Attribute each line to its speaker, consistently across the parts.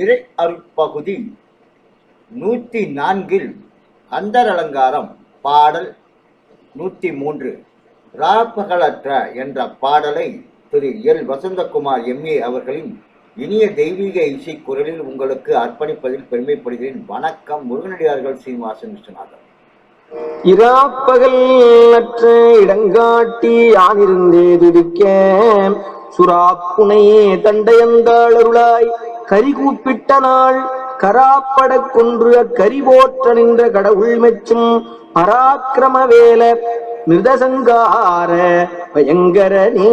Speaker 1: இறை அருட்பகுதி நூற்றி நான்கில் அந்தரலங்காரம் பாடல் நூத்தி மூன்று. ராப்பகலற்ற என்ற பாடலை திரு எல். வசந்தகுமார் எம்ஏ அவர்களின் இனிய தெய்வீக இசை குரலில் உங்களுக்கு அர்ப்பணிப்பதில் பெருமைப்படுகிறேன். வணக்கம் முருகனடியார்கள் சீனிவாசன் விஸ்வநாதன்.
Speaker 2: இராப்பகல் அற்ற இடங்காட்டி யானிருந்தே துதிக்க சுறாப்புனையே தண்டையந்தாளருளாய் கரி கூப்பிட்ட நாள் கராப்படக் கொன்று அக்கரி போற்ற நின்ற கடவுள் மெச்சும் பராக்கிரம வேல மிருதசங்கார பயங்கரனே.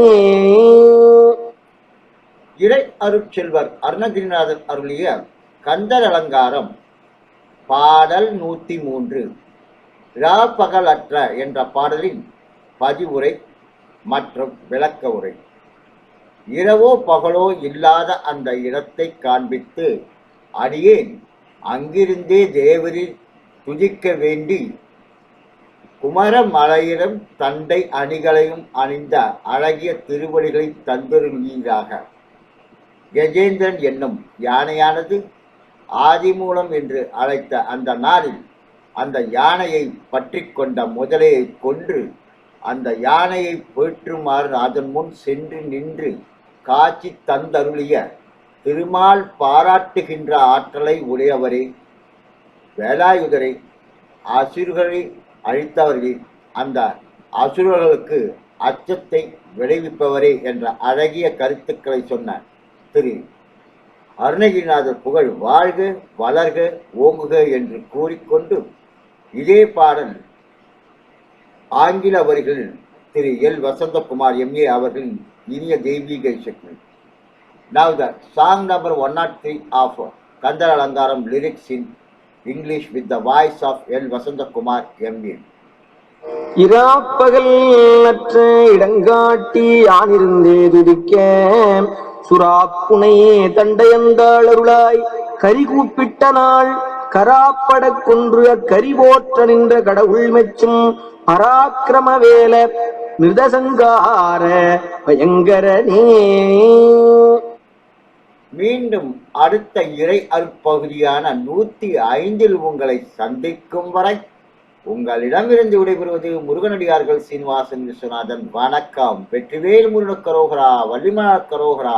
Speaker 1: இறை அருட்செல்வர் அருணகிரிநாதன் அருளிய கந்தர் அலங்காரம் பாடல் நூத்தி மூன்று. ரா பகலற்ற என்ற பாடலின் பதிவுரை மற்றும் விளக்க உரை. இரவோ பகலோ இல்லாத அந்த இடத்தை காண்பித்து அடியேன் அங்கிருந்தே தேவரில் துதிக்க வேண்டி குமரமலையிடம் தண்டை அணிகளையும் அணிந்த அழகிய திருவடிகளை தந்தருளீராக கஜேந்திரன் என்னும் யானையானது ஆதிமூலம் என்று அழைத்த அந்த நாளில் அந்த யானையை பற்றி கொண்ட முதலையை கொன்று அந்த யானையை போற்றுமாறு அதன் முன் சென்று நின்று காட்சி தந்தருளிய திருமால் பாராட்டுகின்ற ஆற்றலை உடையவரே வேலாயுதரை அசுரர்களை அழித்தவர்கள் அந்த அசுரர்களுக்கு அச்சத்தை விளைவிப்பவரே என்ற அழகிய கருத்துக்களை சொன்ன திரு அருணகிரிநாதர் புகழ் வாழ்க வளர்க ஓங்குக என்று கூறிக்கொண்டு இதே பாடல் ஆங்கில வரிகளில் திரு எல். வசந்தகுமார் எம்ஏ அவர்களின் இனிய தெய்வீக இசைக்கு Now the song number 103 of Kandar Alangaram lyrics in English with the voice of L. Vasantakumar M.A.
Speaker 2: இராப்பகல் அற்ற இடங்காட்டி யானிருந்தே துதிக்க சுறாப்புனையே தண்டையந்தாளருளாய் கரி கூப்பிட்ட நாள் கராப்பட குன்று கரிவோற்ற நின்ற கடவுள் மெச்சும் பராக்கிரம வேல மிருதசங்கார பயங்கரனே
Speaker 1: மீண்டும் அடுத்த இறை அற்பகுதியான நூத்தி ஐந்தில் உங்களை சந்திக்கும் வரை உங்களிடமிருந்து விடைபெறுவது முருகனடியார்கள் சீனிவாசன் விஸ்வநாதன். வணக்கம். வெற்றிவேல் முருகன் அரோகரா வள்ளிமலர் கரோகரா